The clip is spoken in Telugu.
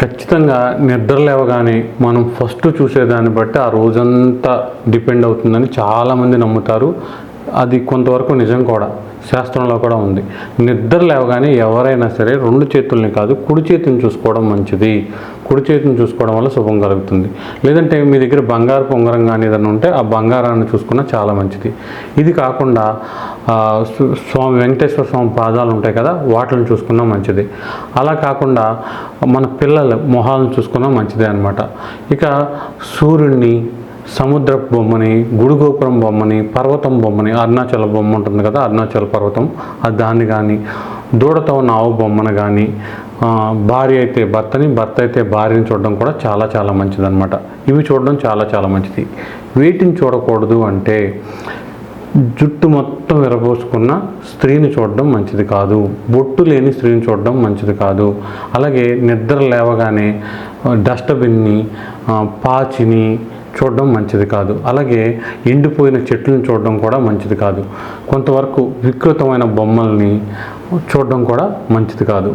ఖచ్చితంగా నిద్ర లేవగానే మనం ఫస్ట్ చూసేదాన్ని బట్టి ఆ రోజంతా డిపెండ్ అవుతుందని చాలామంది నమ్ముతారు. అది కొంతవరకు నిజం కూడా శాస్త్రంలో కూడా ఉంది. నిద్ర లేవగానే ఎవరైనా సరే రెండు చేతుల్ని కాదు కుడి చేతిని చూసుకోవడం మంచిది. కుడి చేతిని చూసుకోవడం వల్ల శుభం కలుగుతుంది. లేదంటే మీ దగ్గర బంగారు పొంగరం కానీ ఏదైనా ఉంటే ఆ బంగారాన్ని చూసుకున్నా చాలా మంచిది. ఇది కాకుండా స్వామి వెంకటేశ్వర స్వామి పాదాలు ఉంటాయి కదా వాటిని చూసుకున్నా మంచిది. అలా కాకుండా మన పిల్లల మొహాలను చూసుకున్నా మంచిదే అనమాట ఇక సూర్యుడిని సముద్రపు బొమ్మని గుడిగోపురం బొమ్మని పర్వతం బొమ్మని అరుణాచల బొమ్మ ఉంటుంది కదా అరుణాచల పర్వతం అది దాన్ని కానీ దూడతో ఉన్న ఆవు బొమ్మను కానీ భార్య అయితే భర్తని భర్త అయితే భార్యని చూడడం కూడా చాలా చాలా మంచిదన్నమాట. ఇవి చూడడం చాలా చాలా మంచిది. వీటిని చూడకూడదు అంటే జుట్టు మొత్తం విరబోసుకున్న స్త్రీని చూడడం మంచిది కాదు. బొట్టు లేని స్త్రీని చూడడం మంచిది కాదు. అలాగే నిద్ర లేవగానే డస్ట్బిన్ని పాచిని చూడడం మంచిది కాదు. అలాగే ఎండిపోయిన చెట్లను చూడడం కూడా మంచిది కాదు. కొంతవరకు వికృతమైన బొమ్మల్ని చూడడం కూడా మంచిది కాదు.